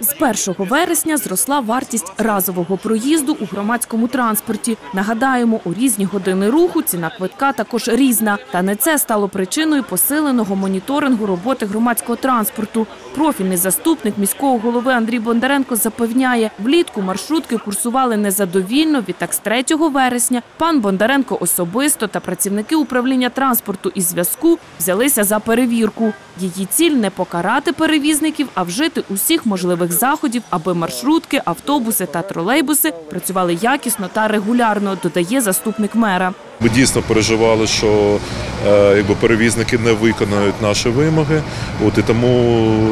З 1 вересня зросла вартість разового проїзду у громадському транспорті. Нагадаємо, у різні години руху ціна квитка також різна. Та не це стало причиною посиленого моніторингу роботи громадського транспорту. Профільний заступник міського голови Андрій Бондаренко запевняє, влітку маршрутки курсували незадовільно. Відтак з 3 вересня пан Бондаренко особисто та працівники управління транспорту і зв'язку взялися за перевірку. Її ціль не покарати перевізників, а вжити усіх можливих заходів, аби маршрутки, автобуси та тролейбуси працювали якісно та регулярно, додає заступник мера. Ми дійсно переживали, що е, якби перевізники не виконають наші вимоги. От і тому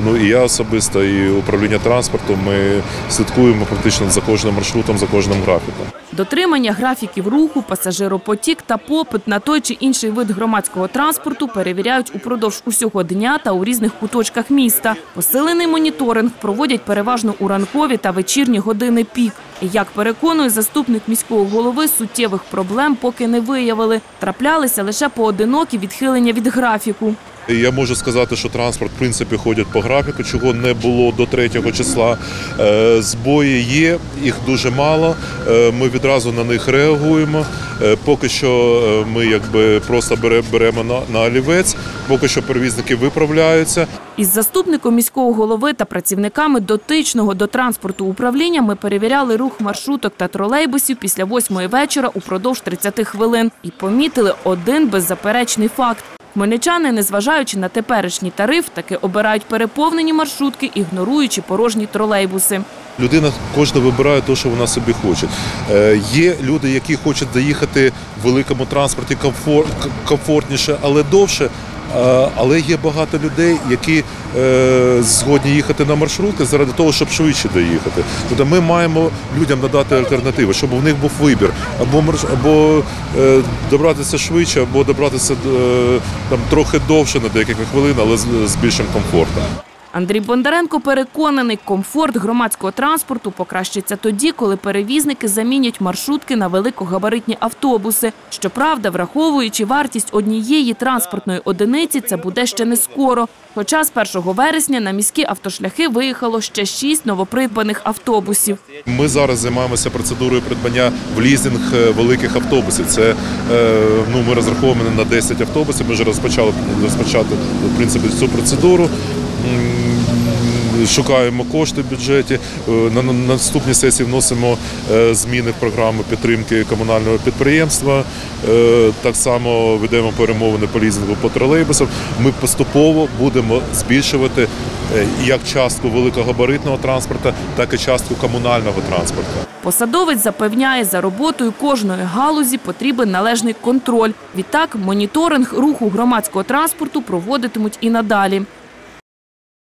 ну і я особисто, і управління транспорту ми слідкуємо практично за кожним маршрутом, за кожним графіком. Дотримання графіків руху, пасажиропотік та попит на той чи інший вид громадського транспорту перевіряють упродовж усього дня та у різних куточках міста. Посилений моніторинг проводять переважно у ранкові та вечірні години пік. Як переконує заступник міського голови, суттєвих проблем поки не виявили. Траплялися лише поодинокі відхилення від графіку. Я можу сказати, що транспорт в принципі ходить по графіку, чого не було до 3 числа. Е, Збої є, їх дуже мало. Е, Ми відразу на них реагуємо. Е, Поки що ми якби просто беремо на, на олівець, поки що перевізники виправляються. Із заступником міського голови та працівниками дотичного до транспорту управління ми перевіряли рух маршруток та тролейбусів після восьмої вечора упродовж 30 хвилин і помітили один беззаперечний факт. Хмельничани, незважаючи на теперішній тариф, таки обирають переповнені маршрутки, ігноруючи порожні тролейбуси. Людина кожна вибирає те, що вона собі хоче. Е, Є люди, які хочуть доїхати в великому транспорті комфор- комфортніше, але довше. Е, Але є багато людей, які е, згодні їхати на маршрутки заради того, щоб швидше доїхати. Тобто ми маємо людям надати альтернативу, щоб у них був вибір або марш- або е, добратися швидше, або добратися там трохи довше на декілька хвилин, але з більшим комфортом. Андрій Бондаренко переконаний, комфорт громадського транспорту покращиться тоді, коли перевізники замінять маршрутки на великогабаритні автобуси. Щоправда, враховуючи вартість однієї транспортної одиниці, це буде ще не скоро. Хоча з 1 вересня на міські автошляхи виїхало ще шість новопридбаних автобусів. Ми зараз займаємося процедурою придбання в лізинг е, великих автобусів. Це е, ну ми розраховуємо на 10 автобусів. Ми вже розпочали розпочати в принципі цю процедуру. Шукаємо кошти в бюджеті. Е, На на наступній сесії вносимо е, зміни в програму підтримки комунального підприємства. Е, Так само ведемо перемовини по лізингу по тролейбусам. Ми поступово будемо збільшувати як частку великогабаритного транспорту, так і частку комунального транспорту. Посадовець запевняє, за роботою кожної галузі потрібен належний контроль. Відтак, моніторинг руху громадського транспорту проводитимуть і надалі.